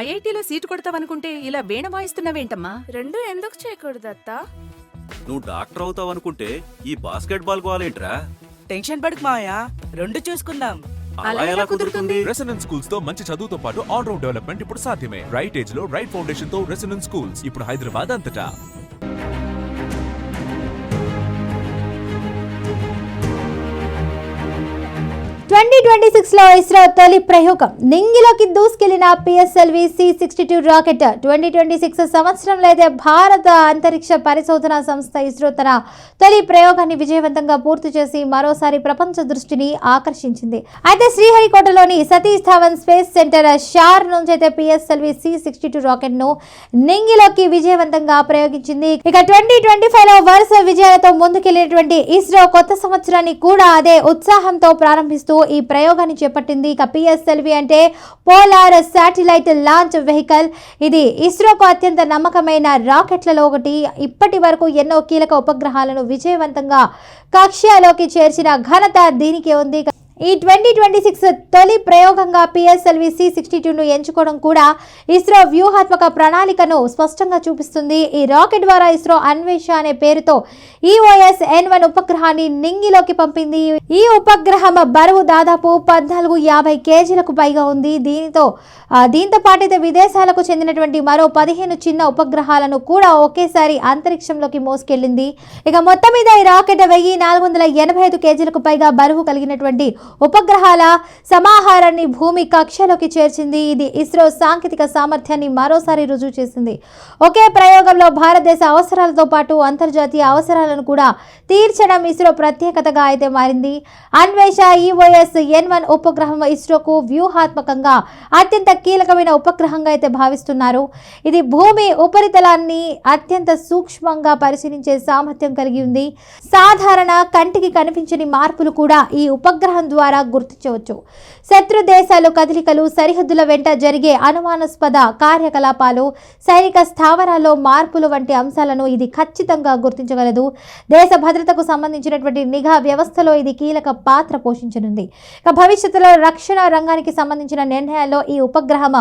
ఐఐటీలో seat కొడతావనుకుంటే ఇలా వీణ వాయిస్తున్నావేంటమ్మా? రెండు ఎందుకు చేయకూడదు అత్త నువ్వు డాక్టర్ అవుతావు అనుకుంటే ఈ బాస్కెట్ బాల్ గోలేంట్రా? టెన్షన్ పడకు మావయ్య. రెండు చూసుకుందాం. అలా ఎలా కుదురుతుంది? రెసిడెన్స్ స్కూల్స్తో మంచి చదువుతో పాటు ఆల్ రౌండ్ డెవలప్మెంట్ ఇప్పుడు సాధ్యమే. రైట్ ఏజ్లో రైట్ ఫౌండేషన్తో రెసిడెన్స్ స్కూల్స్ ఇప్పుడు హైదరాబాద్ అంతటా. ట్వంటీ ట్వంటీ సిక్స్లో ఇస్రో తొలి ప్రయోగం. నింగిలోకి దూసుకెళ్ళిన PSLV C sixty two rocket. Twenty twenty six సంవత్సరంలో అయితే భారత అంతరిక్ష పరిశోధన సంస్థ ఇస్రో తన తొలి ప్రయోగాన్ని విజయవంతంగా పూర్తి చేసి మరోసారి ప్రపంచ దృష్టిని ఆకర్షించింది. అయితే శ్రీహరికోటలోని సతీష్ ధావన్ స్పేస్ సెంటర్ షార్ నుంచి అయితే పిఎస్ఎల్వి సి సిక్స్టీ టూ రాకెట్ను నింగిలోకి విజయవంతంగా ప్రయోగించింది. ఇక ట్వంటీ ట్వంటీ ఫైవ్లో వరుస విజయాలతో ముందుకెళ్ళినటువంటి ఇస్రో కొత్త సంవత్సరాన్ని కూడా అదే ఉత్సాహంతో ప్రారంభిస్తూ ఈ ప్రయోగాన్ని చేపట్టింది. ఇక పిఎస్ఎల్వి అంటే పోలార్ శాటిలైట్ లాంచ్ వెహికల్. ఇది ఇస్రోకు అత్యంత నమ్మకమైన రాకెట్లలో ఒకటి. ఇప్పటి వరకు ఎన్నో కీలక ఉపగ్రహాలను విజయవంతంగా కక్ష్యలోకి చేర్చిన ఘనత దీనికి ఉంది. ఈ ట్వంటీ ట్వంటీ సిక్స్ తొలి ప్రయోగంగా పిఎస్ఎల్వి సి సిక్స్టీ టూను ఎంచుకోవడం కూడా ఇస్రో వ్యూహాత్మక ప్రణాళికను స్పష్టంగా చూపిస్తుంది. ఈ రాకెట్ ద్వారా ఇస్రో అన్వేష అనే పేరుతో ఈఓఎస్ ఎన్ వన్ ఉపగ్రహాన్ని నింగిలోకి పంపింది. ఈ ఉపగ్రహం బరువు దాదాపు పద్నాలుగు యాభై కేజీలకు పైగా ఉంది. దీనితో దీంతో పాటైతే విదేశాలకు చెందినటువంటి మరో పదిహేను చిన్న ఉపగ్రహాలను కూడా ఒకేసారి అంతరిక్షంలోకి మోసుకెళ్ళింది ఇక మొత్తం మీద ఈ రాకెట్ వెయ్యి నాలుగు వందల ఎనభై ఐదు కేజీలకు పైగా బరువు కలిగినటువంటి ఉపగ్రహాల సమాహారాన్ని భూమి కక్షలోకి చేర్చింది. ఇది ఇస్రో సాంకేతిక సామర్థ్యాన్ని మరోసారి రుజువు చేసింది. ఒకే ప్రయోగంలో భారతదేశ అవసరాలతో పాటు అంతర్జాతీయ అవసరాలను కూడా తీర్చడం ఇస్రో ప్రత్యేకతగా అయితే మారింది. అన్వేష ఈఓఎస్ ఎన్ వన్ ఉపగ్రహం ఇస్రోకు వ్యూహాత్మకంగా అత్యంత కీలకమైన ఉపగ్రహంగా అయితే భావిస్తున్నారు. ఇది భూమి ఉపరితలాన్ని అత్యంత సూక్ష్మంగా పరిశీలించే సామర్థ్యం కలిగి ఉంది. సాధారణ కంటికి కనిపించని మార్పులు కూడా ఈ ఉపగ్రహం ద్వారా గుర్తించవచ్చు. శత్రు దేశాలు కదలికలు సరిహద్దుల వెంట జరిగే అనుమానాస్పద కార్యకలాపాలు సైనిక స్థావరాల్లో మార్పులు వంటి అంశాలను ఇది ఖచ్చితంగా గుర్తించగలదు. దేశ భద్రతకు సంబంధించినటువంటి నిఘా వ్యవస్థలో ఇది కీలక పాత్ర పోషించనుంది. ఇక భవిష్యత్తులో రక్షణ రంగానికి సంబంధించిన నిర్ణయాల్లో ఈ ఉపగ్రహం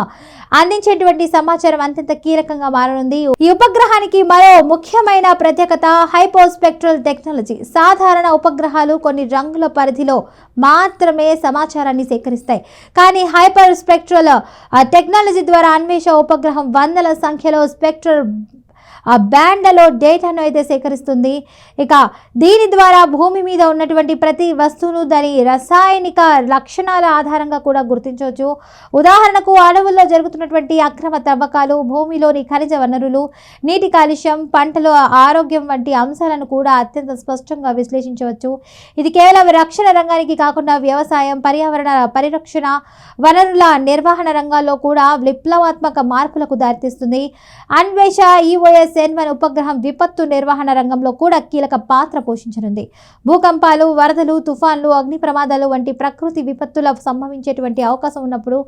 అందించేటువంటి సమాచారం అత్యంత కీలకంగా మారనుంది. ఈ ఉపగ్రహానికి మరో ముఖ్యమైన ప్రత్యేకత హైపోస్పెక్ట్రల్ టెక్నాలజీ. సాధారణ ఉపగ్రహాలు కొన్ని రంగుల పరిధిలో మా మాత్రమే సమాచారాన్ని సేకరిస్తాయి. కానీ హైపర్ స్పెక్ట్రల్ టెక్నాలజీ ద్వారా అన్వేష ఉపగ్రహం వందల సంఖ్యలో స్పెక్ట్రల్ ఆ బ్యాండ్లలో డేటాను అయితే సేకరిస్తుంది. ఇక దీని ద్వారా భూమి మీద ఉన్నటువంటి ప్రతి వస్తువును దాని రసాయనిక లక్షణాల ఆధారంగా కూడా గుర్తించవచ్చు. ఉదాహరణకు అడవుల్లో జరుగుతున్నటువంటి అక్రమ తవ్వకాలు భూమిలోని ఖనిజ వనరులు నీటి కాలుష్యం పంటలో ఆరోగ్యం వంటి అంశాలను కూడా అత్యంత స్పష్టంగా విశ్లేషించవచ్చు. ఇది కేవలం రక్షణ రంగానికి కాకుండా వ్యవసాయం పర్యావరణ పరిరక్షణ వనరుల నిర్వహణ రంగాల్లో కూడా విప్లవాత్మక మార్పులకు దారితీస్తుంది. అన్వేష ఈఓఎస్ ఎన్ వన్ ఉపగ్రహం విపత్తు నిర్వహణ రంగంలో కూడా కీలక పాత్ర పోషించనుంది. భూకంపాలు వరదలు తుఫాన్లు అగ్ని ప్రమాదాలు వంటి ప్రకృతి విపత్తుల సంభవించేటువంటి అవకాశం ఉన్నప్పుడు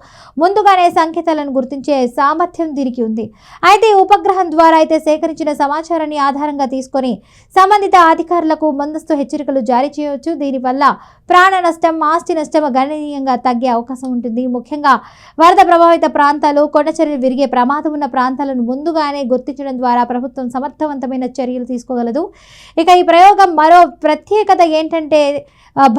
ముందుగానే సంకేతాలను గుర్తించే సామర్థ్యం దీనికి ఉంది. అయితే ఉపగ్రహం ద్వారా అయితే సేకరించిన సమాచారాన్ని ఆధారంగా తీసుకొని సంబంధిత అధికారులకు ముందస్తు హెచ్చరికలు జారీ చేయవచ్చు. దీనివల్ల ప్రాణ నష్టం ఆస్తి నష్టం గణనీయంగా తగ్గే అవకాశం ఉంటుంది. ముఖ్యంగా వరద ప్రభావిత ప్రాంతాలు కొండచర్యలు విరిగే ప్రమాదం ఉన్న ప్రాంతాలను ముందుగానే గుర్తించడం ద్వారా ప్రభుత్వం సమర్థవంతమైన చర్యలు తీసుకోగలదు. ఇక ఈ ప్రయోగం మరో ప్రత్యేకత ఏంటంటే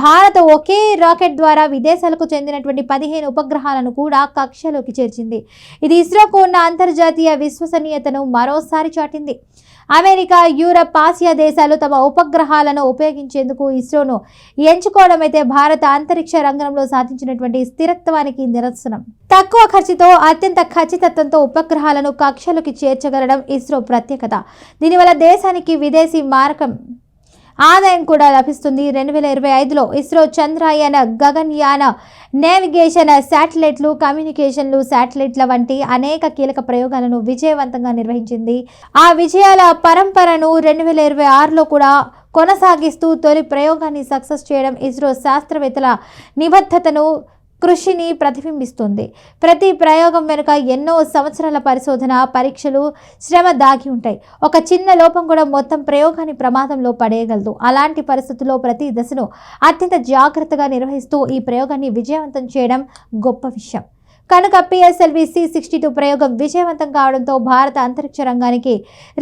భారత్ ఒకే రాకెట్ ద్వారా విదేశాలకు చెందినటువంటి పదిహేను ఉపగ్రహాలను కూడా కక్షలోకి చేర్చింది. ఇది ఇస్రోకు ఉన్న అంతర్జాతీయ విశ్వసనీయతను మరోసారి చాటింది. అమెరికా యూరప్ ఆసియా దేశాలు తమ ఉపగ్రహాలను ఉపయోగించేందుకు ఇస్రోను ఎంచుకోవడం అయితే భారత అంతరిక్ష రంగంలో సాధించినటువంటి స్థిరత్వానికి నిరసనం తక్కువ ఖర్చుతో అత్యంత ఖచ్చితత్వంతో ఉపగ్రహాలను కక్షలోకి చేర్చగలడం ఇస్రో ప్రత్యేకత. దీనివల్ల దేశానికి విదేశీ మారకం ఆదాయం కూడా లభిస్తుంది. రెండు వేల ఇరవై ఐదులో ఇస్రో చంద్రయాన గగన్యాన నేవిగేషన్ శాటిలైట్లు కమ్యూనికేషన్లు శాటిలైట్ల వంటి అనేక కీలక ప్రయోగాలను విజయవంతంగా నిర్వహించింది. ఆ విజయాల పరంపరను రెండు వేల ఇరవై ఆరులో కూడా కొనసాగిస్తూ తొలి ప్రయోగాన్ని సక్సెస్ చేయడం ఇస్రో శాస్త్రవేత్తల నిబద్ధతను కృషిని ప్రతిబింబిస్తుంది. ప్రతి ప్రయోగం వెనుక ఎన్నో సంవత్సరాల పరిశోధన పరీక్షలు శ్రమ దాగి ఉంటాయి. ఒక చిన్న లోపం కూడా మొత్తం ప్రయోగాన్ని ప్రమాదంలో పడేయగలదు. అలాంటి పరిస్థితుల్లో ప్రతి దశను అత్యంత జాగ్రత్తగా నిర్వహిస్తూ ఈ ప్రయోగాన్ని విజయవంతం చేయడం గొప్ప విషయం. కనుక పిఎస్ఎల్వి సి సిక్స్టీ టూ ప్రయోగం విజయవంతం కావడంతో భారత అంతరిక్ష రంగానికి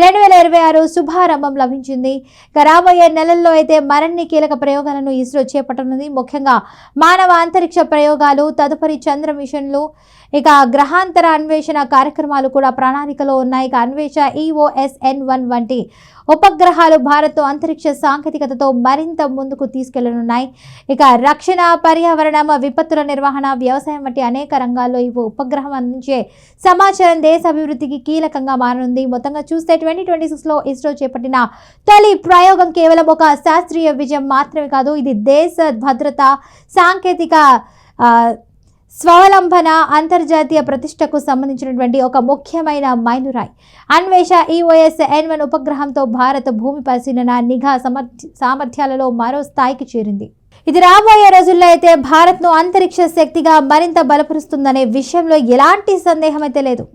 రెండు వేల ఇరవై ఆరు శుభారంభం లభించింది. ఇక రాబోయే నెలల్లో అయితే మరిన్ని కీలక ప్రయోగాలను ఇస్రో చేపట్టనుంది. ముఖ్యంగా మానవ అంతరిక్ష ప్రయోగాలు తదుపరి చంద్ర మిషన్లు ఇక గ్రహాంతర అన్వేషణ కార్యక్రమాలు కూడా ప్రణాళికలో ఉన్నాయి. ఇక అన్వేష ఈఓఎస్ఎన్ వన్ వంటి ఉపగ్రహాలు భారత్ అంతరిక్ష సాంకేతికతతో మరింత ముందుకు తీసుకెళ్ళనున్నాయి. ఇక రక్షణ పర్యావరణం విపత్తుల నిర్వహణ వ్యవసాయం వంటి అనేక రంగాల్లో ఈ ఉపగ్రహం అందించే సమాచారం దేశ అభివృద్ధికి కీలకంగా మారనుంది. మొత్తంగా చూస్తే ట్వంటీ ట్వంటీ సిక్స్లో ఇస్రో చేపట్టిన తొలి ప్రయోగం కేవలం ఒక శాస్త్రీయ విజయం మాత్రమే కాదు ఇది దేశ భద్రత సాంకేతిక ఆ, స్వావలంబన అంతర్జాతీయ ప్రతిష్టకు సంబంధించినటువంటి ఒక ముఖ్యమైన మైలురాయి. అన్వేష ఈఓఎస్ ఎన్ వన్ ఉపగ్రహంతో భారత్ భూమి పరిశీలన నిఘా సమర్థ సామర్థ్యాలలో మరో స్థాయికి చేరింది. ఇది రాబోయే రోజుల్లో అయితే భారత్ను అంతరిక్ష శక్తిగా మరింత బలపరుస్తుందనే విషయంలో ఎలాంటి సందేహమైతే లేదు.